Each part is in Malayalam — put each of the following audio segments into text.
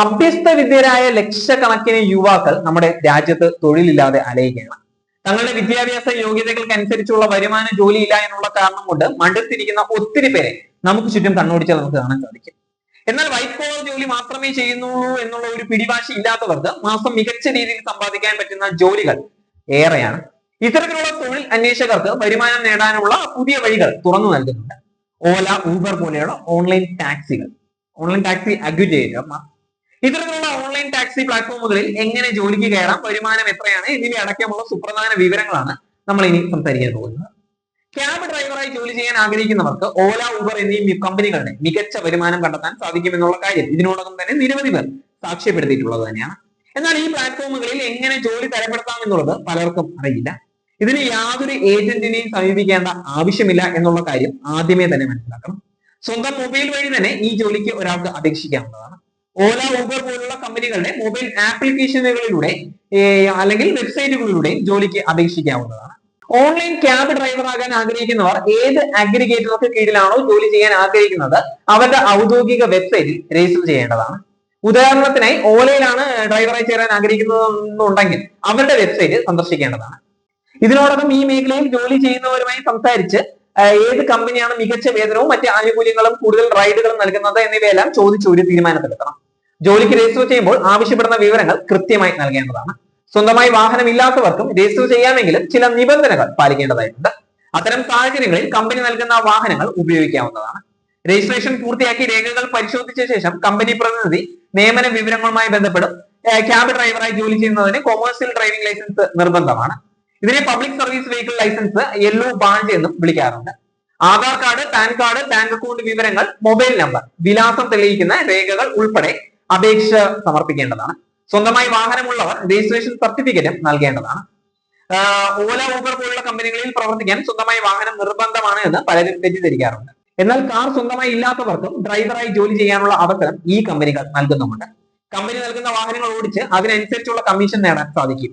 അഭ്യസ്ത വിദ്യരായ ലക്ഷക്കണക്കിന് യുവാക്കൾ നമ്മുടെ രാജ്യത്ത് തൊഴിലില്ലാതെ അലയുകയാണ്. തങ്ങളുടെ വിദ്യാഭ്യാസ യോഗ്യതകൾക്കനുസരിച്ചുള്ള വരുമാന ഇല്ല എന്നുള്ള കാരണം കൊണ്ട് മടുത്തിരിക്കുന്ന ഒത്തിരി പേരെ നമുക്ക് ചുറ്റും കണ്ണോടിച്ചാൽ നമുക്ക് കാണാൻ സാധിക്കും. എന്നാൽ വൈറ്റ് കോളർ ജോലി മാത്രമേ ചെയ്യുന്നുള്ളൂ എന്നുള്ള ഒരു പിടിവാശി ഇല്ലാത്തവർക്ക് മാസം മികച്ച രീതിയിൽ സമ്പാദിക്കാൻ പറ്റുന്ന ജോലികൾ ഏറെയാണ്. ഇത്തരത്തിലുള്ള തൊഴിൽ അന്വേഷകർക്ക് വരുമാനം നേടാനുള്ള പുതിയ വഴികൾ തുറന്നു നൽകുന്നുണ്ട്. ഓല ഊബർ പോലെയുള്ള ഓൺലൈൻ ടാക്സികൾ. ഓൺലൈൻ ടാക്സി അഗ്രിഗേറ്റർമാർ ഇത്തരത്തിലുള്ള ഓൺലൈൻ ടാക്സി പ്ലാറ്റ്ഫോമുകളിൽ എങ്ങനെ ജോലിക്ക് കയറാം വരുമാനം എത്രയാണ് എന്നിവ അടക്കമുള്ള സുപ്രധാന വിവരങ്ങളാണ് നമ്മൾ ഇനി സംസാരിക്കാൻ പോകുന്നത്. ക്യാബ് ഡ്രൈവറായി ജോലി ചെയ്യാൻ ആഗ്രഹിക്കുന്നവർക്ക് ഓല ഊബർ എന്നീ കമ്പനികളുടെ മികച്ച വരുമാനം കണ്ടെത്താൻ സാധിക്കുമെന്നുള്ള കാര്യം ഇതിനോടകം തന്നെ നിരവധി പേർ സാക്ഷ്യപ്പെടുത്തിയിട്ടുള്ളത് തന്നെയാണ്. എന്നാൽ ഈ പ്ലാറ്റ്ഫോമുകളിൽ എങ്ങനെ ജോലി തരപ്പെടുത്താം എന്നുള്ളത് പലർക്കും അറിയില്ല. ഇതിന് യാതൊരു ഏജന്റിനെയും സമീപിക്കേണ്ട ആവശ്യമില്ല എന്നുള്ള കാര്യം ആദ്യമേ തന്നെ മനസ്സിലാക്കണം. സ്വന്തം മൊബൈൽ വഴി തന്നെ ഈ ജോലിക്ക് ഒരാൾക്ക് അപേക്ഷിക്കാവുന്നതാണ്. ഓല ഊബർ പോലുള്ള കമ്പനികളുടെ മൊബൈൽ ആപ്ലിക്കേഷനുകളിലൂടെ അല്ലെങ്കിൽ വെബ്സൈറ്റുകളിലൂടെ ജോലിക്ക് അപേക്ഷിക്കാവുന്നതാണ്. ഓൺലൈൻ ക്യാബ് ഡ്രൈവർ ആകാൻ ആഗ്രഹിക്കുന്നവർ ഏത് അഗ്രിഗേറ്റർക്ക് കീഴിലാണോ ജോലി ചെയ്യാൻ ആഗ്രഹിക്കുന്നത് അവരുടെ ഔദ്യോഗിക വെബ്സൈറ്റിൽ രജിസ്റ്റർ ചെയ്യേണ്ടതാണ്. ഉദാഹരണത്തിനായി ഓലയിലാണ് ഡ്രൈവറായി ചേരാൻ ആഗ്രഹിക്കുന്നതെന്നുണ്ടെങ്കിൽ അവരുടെ വെബ്സൈറ്റ് സന്ദർശിക്കേണ്ടതാണ്. ഇതിനോടൊപ്പം ഈ മേഖലയിൽ ജോലി ചെയ്യുന്നവരുമായി സംസാരിച്ച് ഏത് കമ്പനിയാണ് മികച്ച വേതനവും മറ്റ് ആനുകൂല്യങ്ങളും കൂടുതൽ റൈഡുകളും നൽകുന്നത് എന്നിവയെല്ലാം ചോദിച്ച് ഒരു തീരുമാനത്തിലെത്തണം. ജോലിക്ക് രജിസ്റ്റർ ചെയ്യുമ്പോൾ ആവശ്യപ്പെടുന്ന വിവരങ്ങൾ കൃത്യമായി നൽകേണ്ടതാണ്. സ്വന്തമായി വാഹനം ഇല്ലാത്തവർക്കും രജിസ്റ്റർ ചെയ്യാമെങ്കിലും ചില നിബന്ധനകൾ പാലിക്കേണ്ടതായിട്ടുണ്ട്. അത്തരം സാഹചര്യങ്ങളിൽ കമ്പനി നൽകുന്ന വാഹനങ്ങൾ ഉപയോഗിക്കാവുന്നതാണ്. രജിസ്ട്രേഷൻ പൂർത്തിയാക്കി രേഖകൾ പരിശോധിച്ച ശേഷം കമ്പനി പ്രതിനിധി നിയമന വിവരങ്ങളുമായി ബന്ധപ്പെടും. ക്യാബ് ഡ്രൈവറായി ജോലി ചെയ്യുന്നതിന് കൊമേഴ്സ്യൽ ഡ്രൈവിംഗ് ലൈസൻസ് നിർബന്ധമാണ്. ഇതിനെ public service vehicle licence yellow badge എന്നും വിളിക്കാറുണ്ട്. Aadhaar card PAN card bank account വിവരങ്ങൾ മൊബൈൽ നമ്പർ വിലാസം തെളിയിക്കുന്ന രേഖകൾ ഉൾപ്പെടെ അപേക്ഷ സമർപ്പിക്കേണ്ടതാണ്. സ്വന്തമായി വാഹനമുള്ളവർ രജിസ്ട്രേഷൻ സർട്ടിഫിക്കറ്റും നൽകേണ്ടതാണ്. ഓല ഊബർ പോലുള്ള കമ്പനികളിൽ പ്രവർത്തിക്കാൻ സ്വന്തമായി വാഹനം നിർബന്ധമാണ് എന്ന് പലരും തെറ്റിദ്ധരിക്കാറുണ്ട്. എന്നാൽ കാർ സ്വന്തമായി ഇല്ലാത്തവർക്കും ഡ്രൈവറായി ജോലി ചെയ്യാനുള്ള അവസരം ഈ കമ്പനികൾ നൽകുന്നുമുണ്ട്. കമ്പനി നൽകുന്ന വാഹനങ്ങൾ ഓടിച്ച് അതിനനുസരിച്ചുള്ള കമ്മീഷൻ നേടാൻ സാധിക്കും.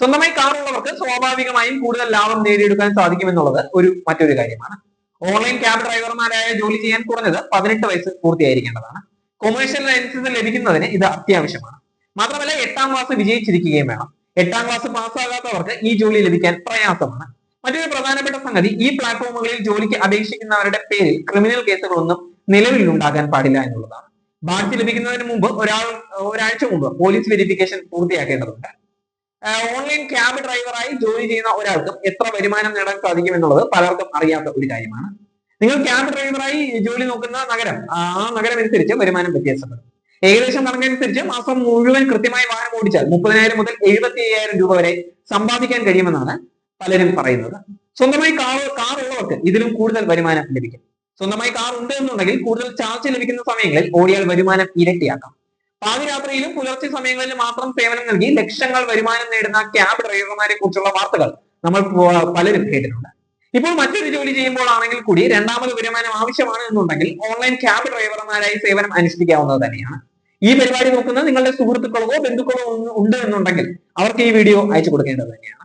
സ്വന്തമായി കാർ ഉള്ളവർക്ക് സ്വാഭാവികമായും കൂടുതൽ ലാഭം നേടിയെടുക്കാൻ സാധിക്കുമെന്നുള്ളത് ഒരു മറ്റൊരു കാര്യമാണ്. ഓൺലൈൻ ക്യാബ് ഡ്രൈവർമാരായ ജോലി ചെയ്യാൻ കുറഞ്ഞത് പതിനെട്ട് വയസ്സ് പൂർത്തിയായിരിക്കേണ്ടതാണ്. കൊമേഴ്ഷ്യൽ ലൈസൻസ് ലഭിക്കുന്നതിന് ഇത് അത്യാവശ്യമാണ്. മാത്രമല്ല എട്ടാം ക്ലാസ് വിജയിച്ചിരിക്കുകയും വേണം. എട്ടാം ക്ലാസ് പാസ്സാകാത്തവർക്ക് ഈ ജോലി ലഭിക്കാൻ പ്രയാസമാണ്. മറ്റൊരു പ്രധാനപ്പെട്ട സംഗതി ഈ പ്ലാറ്റ്ഫോമുകളിൽ ജോലിക്ക് അപേക്ഷിക്കുന്നവരുടെ പേരിൽ ക്രിമിനൽ കേസുകളൊന്നും നിലവിൽ ഉണ്ടാകാൻ പാടില്ല എന്നുള്ളതാണ്. ബാഡ്ജ് ലഭിക്കുന്നതിന് മുമ്പ് ഒരാൾ ഒരാഴ്ച മുമ്പ് പോലീസ് വെരിഫിക്കേഷൻ പൂർത്തിയാക്കേണ്ടതുണ്ട്. ഓൺലൈൻ ക്യാബ് ഡ്രൈവറായി ജോലി ചെയ്യുന്ന ഒരാൾക്കും എത്ര വരുമാനം നേടാൻ സാധിക്കും എന്നുള്ളത് പലർക്കും അറിയാത്ത ഒരു കാര്യമാണ്. നിങ്ങൾ ക്യാബ് ഡ്രൈവറായി ജോലി നോക്കുന്ന നഗരം ആ നഗരം അനുസരിച്ച് വരുമാനം വ്യത്യാസപ്പെടും. ഏകദേശം കണക്കനുസരിച്ച് മാസം മുഴുവൻ കൃത്യമായി വാഹനം ഓടിച്ചാൽ മുപ്പതിനായിരം മുതൽ എഴുപത്തി അയ്യായിരം രൂപ വരെ സമ്പാദിക്കാൻ കഴിയുമെന്നാണ് പലരും പറയുന്നത്. സ്വന്തമായി കാർ കാർ ഉള്ളവർക്ക് ഇതിലും കൂടുതൽ വരുമാനം ലഭിക്കും. സ്വന്തമായി കാർ ഉണ്ട് എന്നുണ്ടെങ്കിൽ കൂടുതൽ ചാർജ് ലഭിക്കുന്ന സമയങ്ങളിൽ ഓടിയാൽ വരുമാനം ഇരട്ടിയാക്കാം. പാതിരാത്രിയിലും പുലർച്ചെ സമയങ്ങളിൽ മാത്രം സേവനം നൽകി ലക്ഷങ്ങൾ വരുമാനം നേടുന്ന ക്യാബ് ഡ്രൈവർമാരെ കുറിച്ചുള്ള വാർത്തകൾ നമ്മൾ പലരും കേട്ടിട്ടുണ്ട്. ഇപ്പോൾ മറ്റൊരു ജോലി ചെയ്യുമ്പോൾ ആണെങ്കിൽ കൂടി രണ്ടാമത് വരുമാനം ആവശ്യമാണ് എന്നുണ്ടെങ്കിൽ ഓൺലൈൻ ക്യാബ് ഡ്രൈവർമാരായി സേവനം അനുഷ്ഠിക്കാവുന്നത് തന്നെയാണ്. ഈ പരിപാടി നോക്കുന്ന നിങ്ങളുടെ സുഹൃത്തുക്കളോ ബന്ധുക്കളോ ഉണ്ട് എന്നുണ്ടെങ്കിൽ അവർക്ക് ഈ വീഡിയോ അയച്ചു കൊടുക്കേണ്ടത് തന്നെയാണ്.